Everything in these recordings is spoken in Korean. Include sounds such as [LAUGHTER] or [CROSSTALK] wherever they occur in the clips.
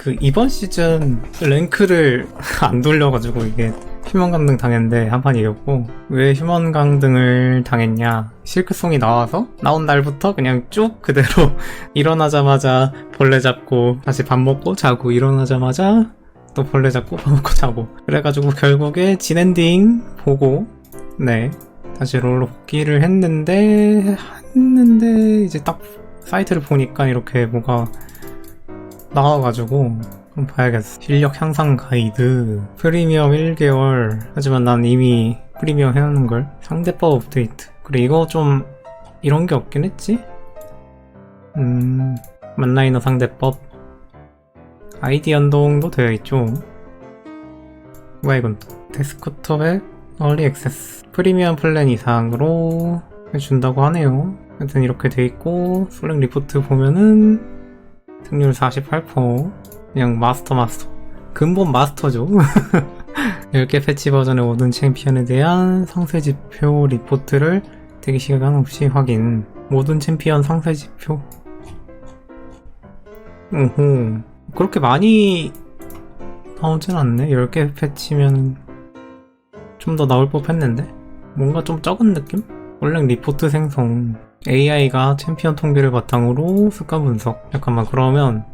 그 이번 시즌 랭크를 [LAUGHS] 안 돌려가지고 이게 휴먼 강등 당했는데 한판 이겼고 왜 휴먼 강등을 당했냐? 실크송이 나와서 나온 날부터 그냥 쭉 그대로 [LAUGHS] 일어나자마자 벌레 잡고 다시 밥 먹고 자고 일어나자마자 또 벌레 잡고 밥 먹고 자고. 그래가지고 결국에 진엔딩 보고 네 다시 롤로 복귀를 했는데 했는데 이제 딱 사이트를 보니까 이렇게 뭐가 나와가지고 한번 봐야겠어. 실력 향상 가이드. 프리미엄 1개월. 하지만 난 이미 프리미엄 해놓는걸 상대법 업데이트. 그래 이거 좀 이런 게 없긴 했지? 음 만라이너 상대법? 아이디 연동도 되어 있죠. 뭐야 이건? 또 데스크톱에 얼리 액세스 프리미엄 플랜 이상으로 해준다고 하네요. 하여튼 이렇게 돼 있고 솔랭 리포트 보면은 승률 48% 그냥 마스터 마스터. 근본 마스터죠. [LAUGHS] 10개 패치 버전의 모든 챔피언에 대한 상세 지표 리포트를 대기 시간 없이 확인. 모든 챔피언 상세 지표. 오호. 그렇게 많이 나오진 않네. 10개 패치면 좀 더 나올 법 했는데? 뭔가 좀 적은 느낌? 원래 리포트 생성 AI가 챔피언 통계를 바탕으로 습관 분석? 잠깐만 그러면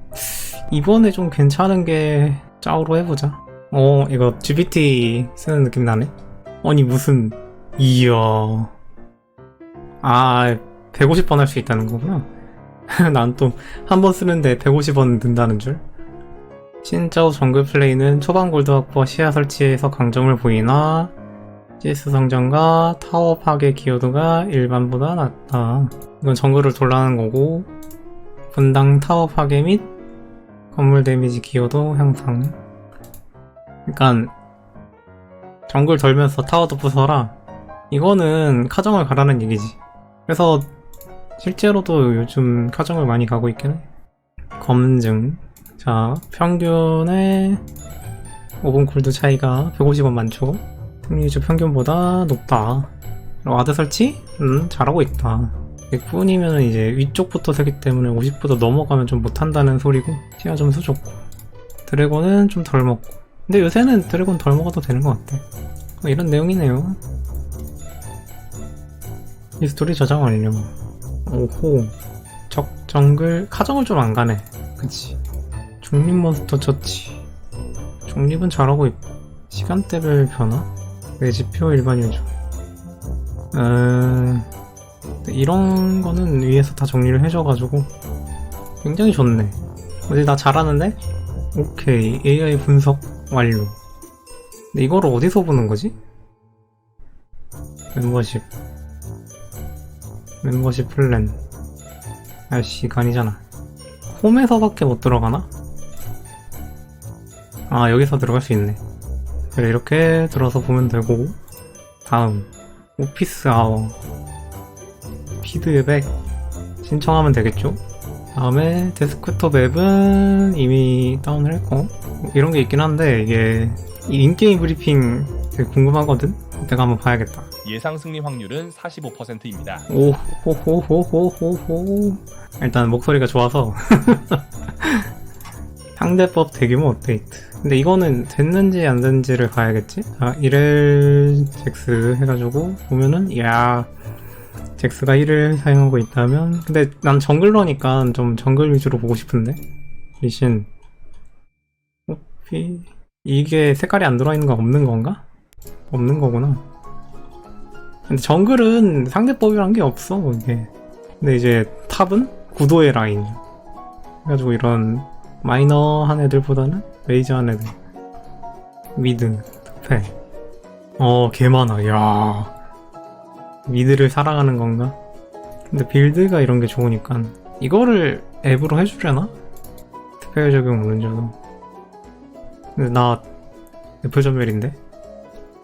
이번에 좀 괜찮은 게 짜오로 해보자. 어 이거 GPT 쓰는 느낌 나네? 아니 무슨 이야. 아 150번 할 수 있다는 거구나. [LAUGHS] 난 또 한 번 쓰는데 150원 든다는 줄. 신짜오 정글 플레이는 초반 골드 확보와 시야 설치에서 강점을 보이나 CS 성장과 타워 파괴 기여도가 일반보다 낮다. 이건 정글을 돌라는 거고 분당 타워 파괴 및 건물 데미지 기여도 향상. 그러니까 정글 돌면서 타워도 부숴라. 이거는 카정을 가라는 얘기지. 그래서 실제로도 요즘 카정을 많이 가고 있긴 해. 검증. 자, 평균의 5분 쿨드 차이가 150원 많죠? 승리주 평균보다 높다. 와드 설치? 음, 잘하고 있다. 100분이면 이제 위쪽부터 세기 때문에 50보다 넘어가면 좀 못한다는 소리고, 시야 점수 좋고. 드래곤은 좀 덜 먹고. 근데 요새는 드래곤 덜 먹어도 되는 것 같아. 어, 이런 내용이네요. 이 스토리 저장 완료. 오호. 적, 정글, 카정을 좀 안 가네. 그치. 중립 몬스터 처치. 중립은 잘하고 있고. 시간대별 변화? 외지표 일반 유저. 음, 이런 거는 위에서 다 정리를 해줘가지고 굉장히 좋네. 어디 나 잘하는데? 오케이 AI 분석 완료. 근데 이거를 어디서 보는 거지? 멤버십. 멤버십 플랜. 아 시간이잖아. 홈에서밖에 못 들어가나? 아 여기서 들어갈 수 있네. 그래 이렇게 들어서 보면 되고 다음 오피스 아워 피드백 신청하면 되겠죠? 다음에 데스크톱 앱은 이미 다운을 했고 이런 게 있긴 한데 이게 이 인게임 브리핑 되게 궁금하거든? 내가 한번 봐야겠다 예상 승리 확률은 45%입니다. 오호호호호호호 일단 목소리가 좋아서 [LAUGHS] 상대법 대규모 업데이트. 근데 이거는 됐는지 안 됐는지를 봐야겠지? 아, 1일 잭스 해가지고 보면은 야 잭스가 1을 사용하고 있다면 근데 난 정글러니까 좀 정글 위주로 보고 싶은데? 리신. 호피 이게 색깔이 안 들어있는 거 없는 건가? 없는 거구나. 근데 정글은 상대법이란 게 없어 이게. 근데 이제 탑은 구도의 라인. 해가지고 이런 마이너한 애들보다는 메이저한 애들 미드 특패 어 개많아 야 미드를 사랑하는 건가? 근데 빌드가 이런 게 좋으니까 이거를 앱으로 해주려나? 특별 적용 오른쪽으로 근데 나 애플 전멸인데?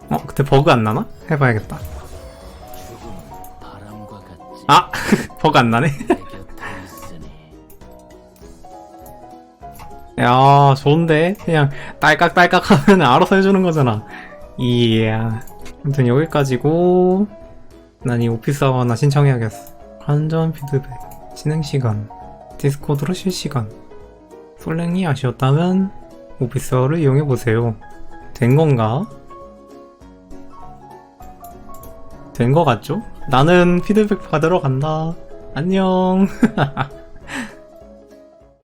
어? 그때 버그 안 나나? 해봐야겠다 아! [LAUGHS] 버그 안 나네? [LAUGHS] 야 좋은데 그냥 딸깍딸깍 하면 알아서 해주는 거잖아 이야 아무튼 여기까지고 난 이 오피스 아워나 신청해야겠어 관전 피드백 진행 시간 디스코드로 실시간 솔랭이 아쉬웠다면 오피스어를 이용해보세요. 된 건가? 된 거 같죠? 나는 피드백 받으러 간다. 안녕. [LAUGHS]